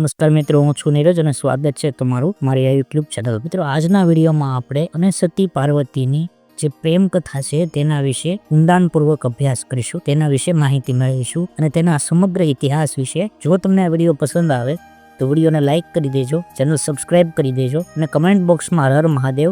નમસ્કાર મિત્રો, હું છું નીરજ અને સ્વાગત છે તમારું મારી આ યુટ્યુબ ચેનલ મિત્રો, આજના વિડીયોમાં આપણે અને સતી પાર્વતીની જે પ્રેમ કથા છે તેના વિશે ઊંડાણપૂર્વક અભ્યાસ કરીશું. તેના વિશે માહિતી મેળવીશું અને તેના સમગ્ર ઇતિહાસ વિશે જો તમને આ વીડિયો પસંદ આવે તો વિડીયોને લાઇક કરી દેજો, ચેનલ સબસ્ક્રાઇબ કરી દેજો અને કમેન્ટ બોક્સમાં હર મહાદેવ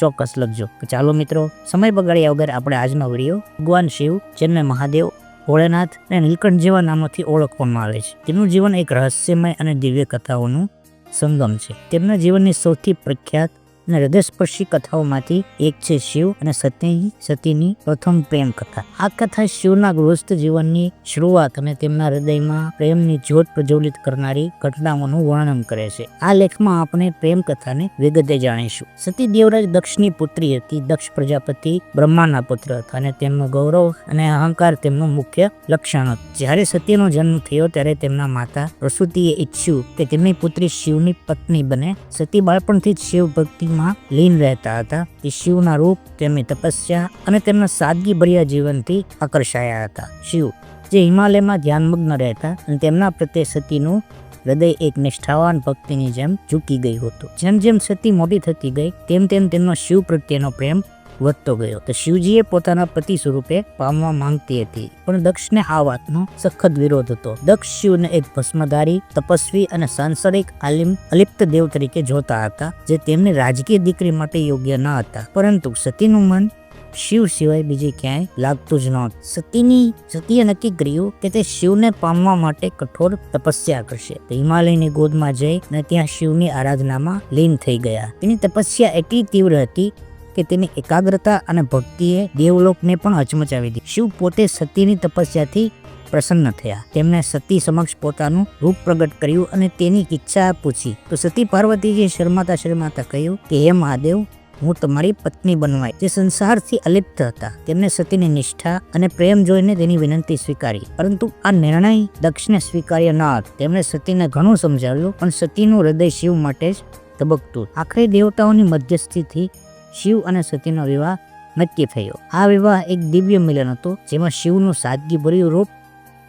ચોક્કસ લખજો. ચાલો મિત્રો, સમય બગાડ્યા વગર આપણે આજનો વીડિયો ભગવાન શિવ જેમને મહાદેવ ભોળેનાથ અને નીલકંઠ જેવા નામોથી ઓળખવામાં આવે છે. તેમનું જીવન એક રહસ્યમય અને દિવ્ય કથાઓનું સંગમ છે. તેમના જીવનની સૌથી પ્રખ્યાત અને હૃદયસ્પર્શી કથાઓમાંથી એક છે શિવ અને સતી સતીની પ્રથમ પ્રેમ કથા. આ કથા શિવના ગૃહસ્થ જીવનની શરૂઆત અને તેમના હૃદયમાં પ્રેમની જ્યોત પ્રજ્વલિત કરનારી ઘટનાઓનું વર્ણન કરે છે. આ લેખમાં આપણે પ્રેમ કથાને વિગતે જાણીશું. સતી દેવરાજ દક્ષની પુત્રી હતી. દક્ષ પ્રજાપતિ બ્રહ્માના પુત્ર હતા અને તેમનો ગૌરવ અને અહંકાર તેમનું મુખ્ય લક્ષણ હતું. જ્યારે સતીનો જન્મ થયો ત્યારે તેમના માતા પ્રસૂતિએ ઈચ્છ્યું કે તેમની પુત્રી શિવની પત્ની બને. સતી બાળપણથી જ શિવ ભક્તિમાં લીન રહેતા હતા. તે શિવના રૂપ તેમની તપસ્યા અને તેમના સાદગી ભર્યા જીવનથી આકર્ષાયા હતા. શિવ જે હિમાલયમાં ધ્યાનમગ્ન રહેતા અને તેમના પ્રત્યે સતીનું હૃદય એક નિષ્ઠાવાન ભક્તિની જેમ ઝૂકી ગયું હતું. જેમ જેમ સતી મોટી થતી ગઈ, તેમ તેમ તેમનો શિવ પ્રત્યેનો પ્રેમ વધતો ગયો. તો શિવજીએ પોતાના પતિ સ્વરૂપે પામવા માંગતી હતી. પણ દક્ષને આ વાતનો સખત વિરોધ હતો. દક્ષ શિવને એક ભસ્મધારી, તપસ્વી અને સાંસારિક આલિમ અલિપ્ત દેવ તરીકે જોતા હતા, જે તેમની રાજકીય દીકરી માટે યોગ્ય ન હતા. પરંતુ સતીનું મન શિવ સિવાય બીજે ક્યાંય લાગતું જ નહોતું. સતીની, સતીએ નક્કી કર્યું કે તે શિવને પામવા માટે કઠોર તપસ્યા કરશે. હિમાલયની ગોદમાં જઈ અને ત્યાં શિવની આરાધનામાં લીન થઈ ગયા. તેની તપસ્યા એટલી તીવ્ર હતી કે તેની એકાગ્રતા અને ભક્તિએ દેવલોકને પણ હચમચાવી દીધી. શિવ પોતે સતીની તપસ્યાથી પ્રસન્ન થયા. તેમણે સતી સમક્ષ પોતાનું રૂપ પ્રગટ કર્યું અને તેની ઈચ્છા પૂછી. તો સતી પાર્વતીજી શરમાતા શરમાતા કહ્યું કે, હે મહાદેવ, હું તમારી પત્ની બનવાય. જે સંસારથી અલિપ્ત હતા. તેમને સતીની નિષ્ઠા અને પ્રેમ જોઈને તેની વિનંતી સ્વીકારી. પરંતુ આ નિર્ણય દક્ષને સ્વીકાર્ય ન હતો. તેમણે સતીને ઘણું સમજાવ્યું, પણ સતીનું હૃદય શિવ માટે જ ધબકતું. આખરે દેવતાઓની મધ્યસ્થીથી શિવ અને સતીનો વિવાહ નક્કી થયો. આ વિવાહ એક દિવ્ય મિલન હતો, જેમાં શિવનું સાદગી ભર્યું રૂપ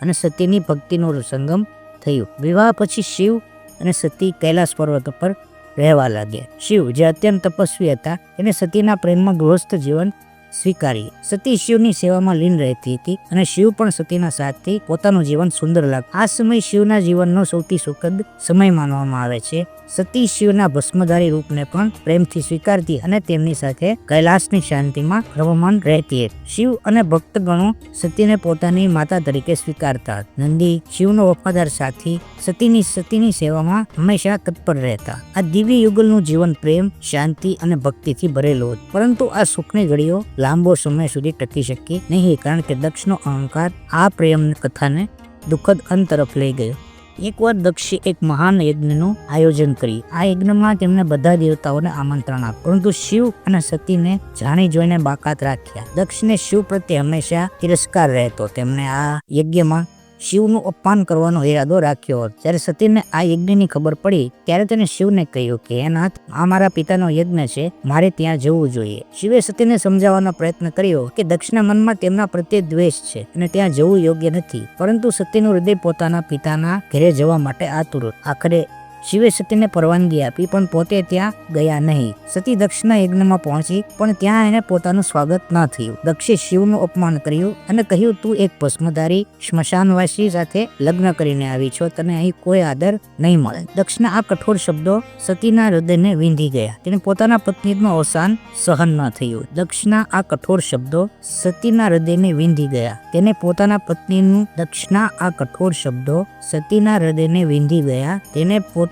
અને સતીની ભક્તિનો સંગમ થયું. વિવાહ પછી શિવ અને સતી કૈલાસ પર્વત પર રહેવા લાગ્યા. શિવ જે અત્યંત તપસ્વી હતા, એને સતીના પ્રેમમાં ગૃહસ્થ જીવન સ્વીકારી. સતી શિવની સેવામાં લીન રહેતી હતી અને શિવ પણ સતીના સાથથી પોતાનું જીવન સુંદર લાગ, આ સમય શિવના જીવનનો સૌથી સુખદ સમય માનવામાં આવે છે. સતી શિવના ભસ્મધારી રૂપને પણ પ્રેમથી સ્વીકારતી અને તેમની સાથે કૈલાસની શાંતિમાં રમમાન રહેતી. હતી શિવ અને ભક્તગણો સતીને પોતાની માતા તરીકે સ્વીકારતા. નંદી, શિવનો વફાદાર સાથી, સતીની સતીની સેવામાં હંમેશા તત્પર રહેતા. આ દિવ્ય યુગલનું જીવન પ્રેમ, શાંતિ અને ભક્તિથી ભરેલું હતું. પરંતુ આ સુખની ઘડીઓ લાંબો સમય સુધી ટકી શકી નહીં, કારણ કે દક્ષનો અહંકાર આ પ્રેમ કથાને દુઃખદ અંત તરફ લઈ ગયો. એકવાર દક્ષે એક મહાન યજ્ઞનું આયોજન કરી આ યજ્ઞમાં તેમણે બધા દેવતાઓને આમંત્રણ આપ્યું. પરંતુ શિવ અને સતીને જાણી જોઈને બાકાત રાખ્યા. દક્ષને શિવ પ્રત્યે હંમેશા તિરસ્કાર રહેતો. તેમણે આ યજ્ઞમાં શિવનું અપમાન કરવાનો ઈરાદો રાખ્યો હતો. જ્યારે સતીને આ યજ્ઞની ખબર પડી, ત્યારે તેને શિવને કહ્યું કે, હે નાથ, આ મારા પિતાનો યજ્ઞ છે, મારે ત્યાં જવું જોઈએ. શિવે સતીને સમજાવવાનો પ્રયત્ન કર્યો કે દક્ષના મનમાં તેમના પ્રત્યે દ્વેષ છે અને ત્યાં જવું યોગ્ય નથી. પરંતુ સતીનું હૃદય પોતાના પિતાના ઘરે જવા માટે આતુર. આખરે શિવે સતીને પરવાનગી આપી, પણ પોતે ત્યાં ગયા નહીં. સતી દક્ષના યજ્ઞમાં પહોંચી, પણ ત્યાં એને પોતાનું સ્વાગત ન થયું. દક્ષે શિવનું અપમાન કર્યું અને કહ્યું, તું એક ભસ્મધારી સ્મશાનવાસી સાથે લગ્ન કરીને આવી છો. તને અહીં કોઈ આદર નહીં મળે. દક્ષના આ કઠોર શબ્દો સતીના હૃદયને વીંધી ગયા. તેને પોતાના પત્નીનું અવસાન સહન ન થયું. દક્ષના આ કઠોર શબ્દો સતીના હૃદયને વીંધી ગયા. તેને પોતાના પત્નીનું દક્ષના આ કઠોર શબ્દો સતીના હૃદયને વીંધી ગયા. તેને પોતાના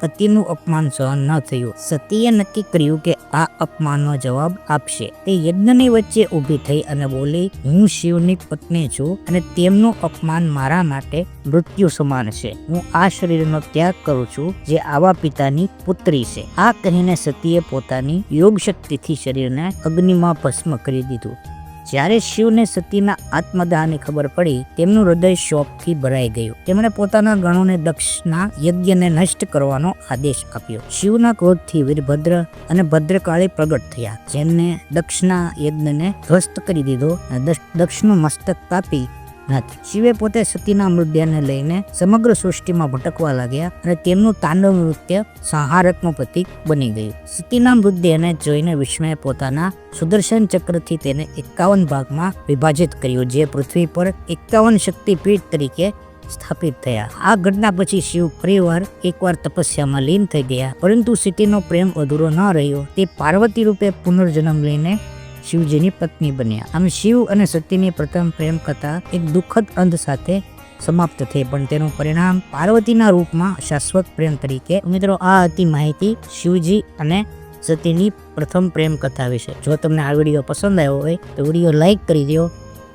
પતિનું અપમાન સહન ન થયું. સતીએ નક્કી કર્યું કે આ અપમાનનો જવાબ આપશે. તે યજ્ઞની વચ્ચે ઊભી થઈ અને બોલી, હું શિવની પત્ની છું અને તેમનું અપમાન મારા માટે મૃત્યુ સમાન છે. હું આ શરીરનો ત્યાગ કરું છું જે આવા પિતાની પુત્રી છે. આ કહીને સતીએ પોતાની યોગ શક્તિથી શરીરને અગ્નિમાં ભસ્મ કરી દીધું. જ્યારે શિવને સતીના આત્મદાહની ખબર પડી, તેમનું હૃદય શોકથી ભરાઈ ગયું. તેમણે પોતાના ગણોને દક્ષના યજ્ઞને નષ્ટ કરવાનો આદેશ આપ્યો. શિવના ક્રોધથી વીરભદ્ર અને ભદ્રકાળી પ્રગટ થયા. જેમને દક્ષના યજ્ઞને ધ્વસ્ત કરી દીધો દક્ષનું મસ્તક કાપી નથી શિવે પોતે સતીના મૃતદેહને લઈને સમગ્ર સૃષ્ટિમાં ભટકવા લાગ્યા અને તેમનું તાંડવ નૃત્ય સંહારકનું પ્રતીક બની ગયું. સતીના મૃતદેહને જોઈને વિષ્ણુએ પોતાના સુદર્શન ચક્રથી તેને એકાવન ભાગમાં વિભાજિત કર્યું, જે પૃથ્વી પર એકાવન શક્તિપીઠ તરીકે સ્થાપિત થયા. આ ઘટના પછી શિવ ફરીવાર એકવાર તપસ્યામાં લીન થઈ ગયા. પરંતુ સીટીનો પ્રેમ અધૂરો ન રહ્યો. તે પાર્વતી રૂપે પુનર્જન્મ લઈને શિવજીની પત્ની બન્યા. આમ શિવ અને સતીની પ્રથમ પ્રેમ કથા એક દુઃખદ અંત સાથે સમાપ્ત થઈ. પણ તેનું પરિણામ પાર્વતીના રૂપમાં શાશ્વત પ્રેમ તરીકે, મિત્રો, આ હતી માહિતી શિવજી અને સતીની પ્રથમ પ્રેમ કથા વિશે. જો તમને આ વીડિયો પસંદ આવ્યો હોય, તો વીડિયો લાઇક કરી દો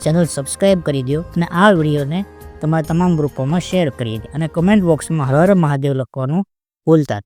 ચેનલ સબસ્ક્રાઈબ કરી દો અને આ વિડીયોને તમારા તમામ ગ્રુપોમાં શેર કરી દો અને કમેન્ટ બોક્સમાં હર મહાદેવ લખવાનું ભૂલતા.